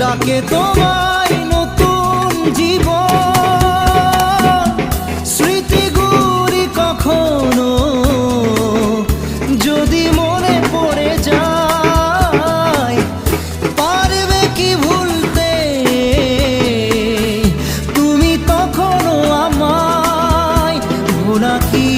ডাকে তোমায় নতুন জীব স্মৃতিগুলি কখনো যদি মনে পড়ে যায়, পারবে কি ভুলতে? তুমি তখনো আমায় ভোলা কি